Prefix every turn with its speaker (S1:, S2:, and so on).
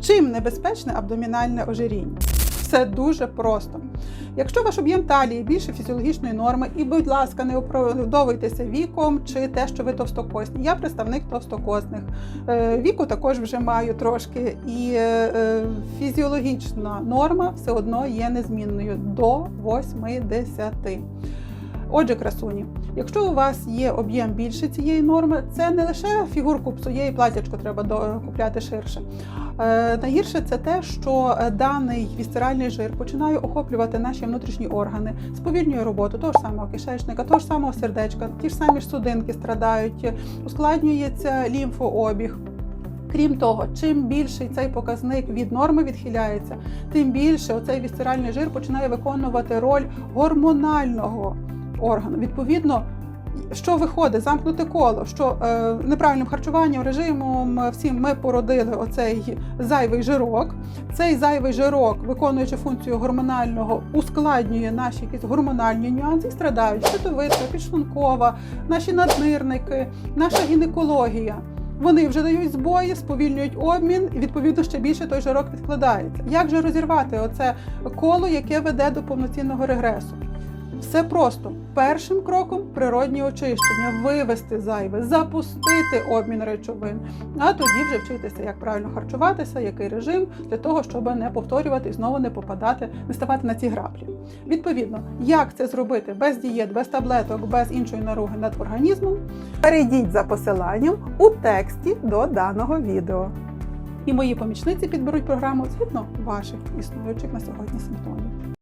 S1: Чим небезпечне абдомінальне ожиріння? Все дуже просто. Якщо ваш об'єм талії більше фізіологічної норми, і, будь ласка, не оправдовуйтеся віком чи те, що ви товстокосні. Я представник товстокосних. Е, Віку також вже маю трошки, і е, е, фізіологічна норма все одно є незмінною до 80. Отже, красуні, якщо у вас є об'єм більше цієї норми, це не лише фігурку псує і платячко треба купляти ширше. Е, Найгірше це те, що е, даний вісцеральний жир починає охоплювати наші внутрішні органи, сповільнює роботу того ж самого кишечника, того ж самого сердечка, ті ж самі ж судинки страдають, ускладнюється лімфообіг. Крім того, чим більший цей показник від норми відхиляється, тим більше оцей вісцеральний жир починає виконувати роль гормонального органу. Відповідно, що виходить, замкнуте коло, що е, неправильним харчуванням, режимом е, всім ми породили оцей зайвий жирок. Цей зайвий жирок, виконуючи функцію гормонального, ускладнює наші якісь гормональні нюанси, і страдають щитовидка, підшлункова, наші наднирники, наша гінекологія. Вони вже дають збої, сповільнюють обмін, і відповідно ще більше той жирок відкладається. Як же розірвати оце коло, яке веде до повноцінного регресу? Все просто першим кроком природні очищення, вивести зайве, запустити обмін речовин, а тоді вже вчитися, як правильно харчуватися, який режим для того, щоб не повторювати і знову не попадати, не ставати на ці граблі. Відповідно, як це зробити без дієт, без таблеток, без іншої наруги над організмом, перейдіть за посиланням у тексті до даного відео. І мої помічниці підберуть програму згідно ваших існуючих на сьогодні симптомів.